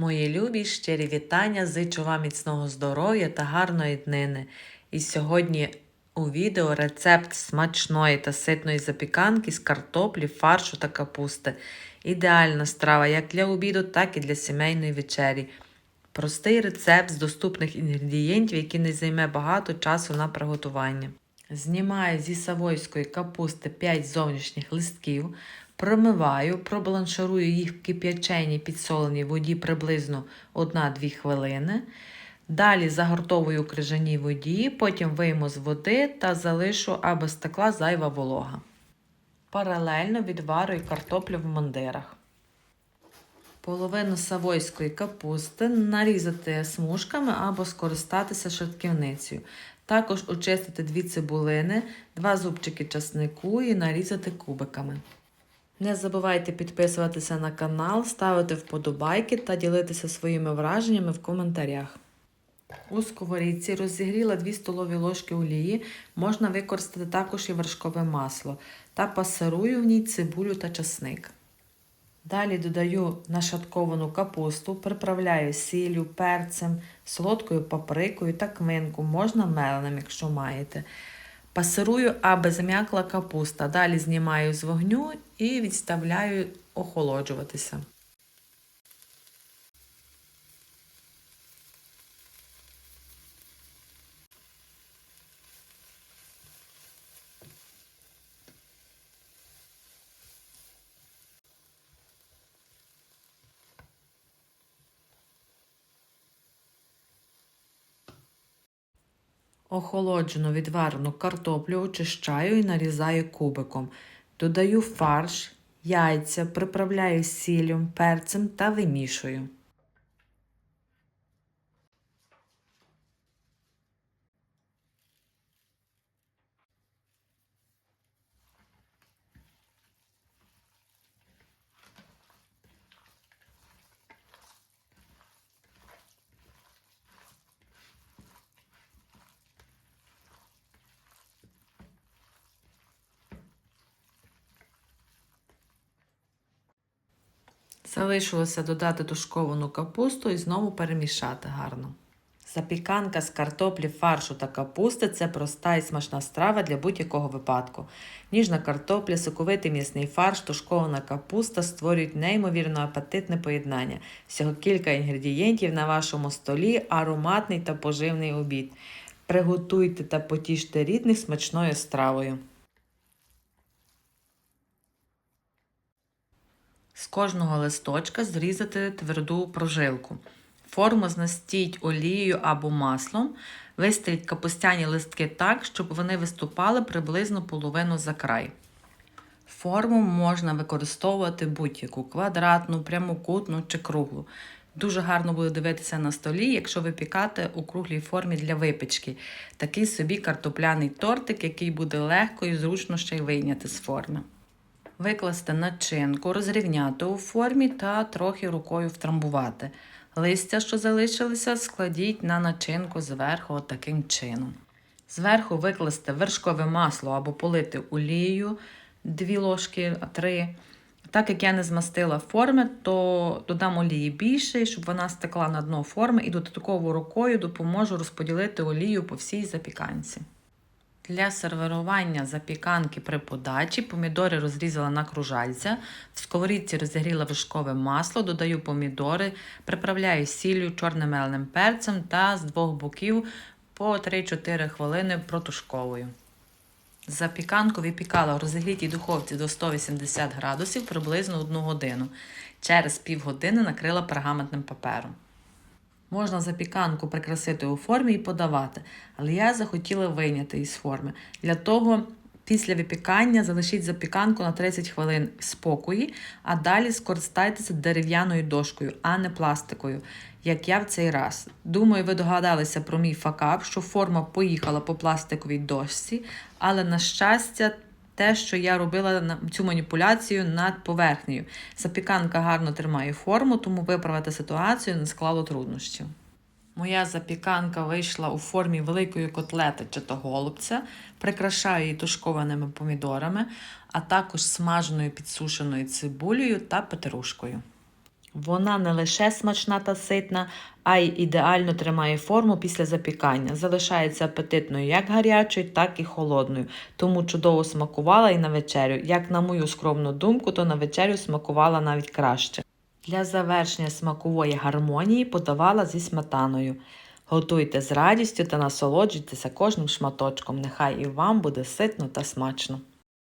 Мої любі щирі вітання, зичу вам міцного здоров'я та гарної днини. І сьогодні у відео рецепт смачної та ситної запіканки з картоплі, фаршу та капусти. Ідеальна страва як для обіду, так і для сімейної вечері. Простий рецепт з доступних інгредієнтів, який не займе багато часу на приготування. Знімаю зі савойської капусти 5 зовнішніх листків, промиваю, пробланшарую їх в кип'яченій підсоленій воді приблизно 1-2 хвилини. Далі загортовую крижаній воді, потім вийму з води та залишу, аби стекла зайва волога. Паралельно відварюю картоплю в мундирах. Половину савойської капусти нарізати смужками або скористатися шатківницею. Також очистити дві цибулини, два зубчики часнику і нарізати кубиками. Не забувайте підписуватися на канал, ставити вподобайки та ділитися своїми враженнями в коментарях. У сковорідці розігріла 2 столові ложки олії, можна використати також і вершкове масло та пасирую в ній цибулю та часник. Далі додаю нашатковану капусту, приправляю сіллю, перцем, солодкою паприкою та кминку, можна меленим, якщо маєте. Пасирую, аби зам'якла капуста. Далі знімаю з вогню і відставляю охолоджуватися. Охолоджену відварену картоплю очищаю і нарізаю кубиком. Додаю фарш, яйця, приправляю сіллю, перцем та вимішую. Залишилося додати тушковану капусту і знову перемішати гарно. Запіканка з картоплі, фаршу та капусти це проста і смачна страва для будь-якого випадку. Ніжна картопля, соковитий м'ясний фарш, тушкована капуста створюють неймовірно апетитне поєднання. Всього кілька інгредієнтів на вашому столі, ароматний та поживний обід. Приготуйте та потіште рідних смачною стравою. З кожного листочка зрізати тверду прожилку. Форму знастіть олією або маслом, вистріть капустяні листки так, щоб вони виступали приблизно половину за край. Форму можна використовувати будь-яку квадратну, прямокутну чи круглу. Дуже гарно буде дивитися на столі, якщо випікати у круглій формі для випічки. Такий собі картопляний тортик, який буде легко і зручно ще й вийняти з форми. Викласти начинку, розрівняти у формі та трохи рукою втрамбувати. Листя, що залишилися, складіть на начинку зверху таким чином. Зверху викласти вершкове масло або полити олією 2 ложки 3. Так як я не змастила форми, то додам олії більше, щоб вона стекла на дно форми і додатково рукою допоможу розподілити олію по всій запіканці. Для сервірування запіканки при подачі помідори розрізала на кружальця, в сковорідці розігріла вишкове масло, додаю помідори, приправляю сіллю, чорним меленим перцем та з двох боків по 3-4 хвилини протушковую. Запіканку випікала в розігрітій духовці до 180 градусів приблизно 1 годину. Через півгодини накрила пергаментним папером. Можна запіканку прикрасити у формі і подавати, але я захотіла вийняти із форми. Для того після випікання залишіть запіканку на 30 хвилин в спокої, а далі скористайтеся дерев'яною дошкою, а не пластикою, як я в цей раз. Думаю, ви догадалися про мій факап, що форма поїхала по пластиковій дошці, але, на щастя, те, що я робила цю маніпуляцію над поверхнею. Запіканка гарно тримає форму, тому виправити ситуацію не склало труднощів. Моя запіканка вийшла у формі великої котлети чи то голубця, прикрашаю її тушкованими помідорами, а також смаженою підсушеною цибулею та петрушкою. Вона не лише смачна та ситна, а й ідеально тримає форму після запікання. Залишається апетитною як гарячою, так і холодною. Тому чудово смакувала і на вечерю. Як на мою скромну думку, то на вечерю смакувала навіть краще. Для завершення смакової гармонії подавала зі сметаною. Готуйте з радістю та насолоджуйтеся кожним шматочком. Нехай і вам буде ситно та смачно.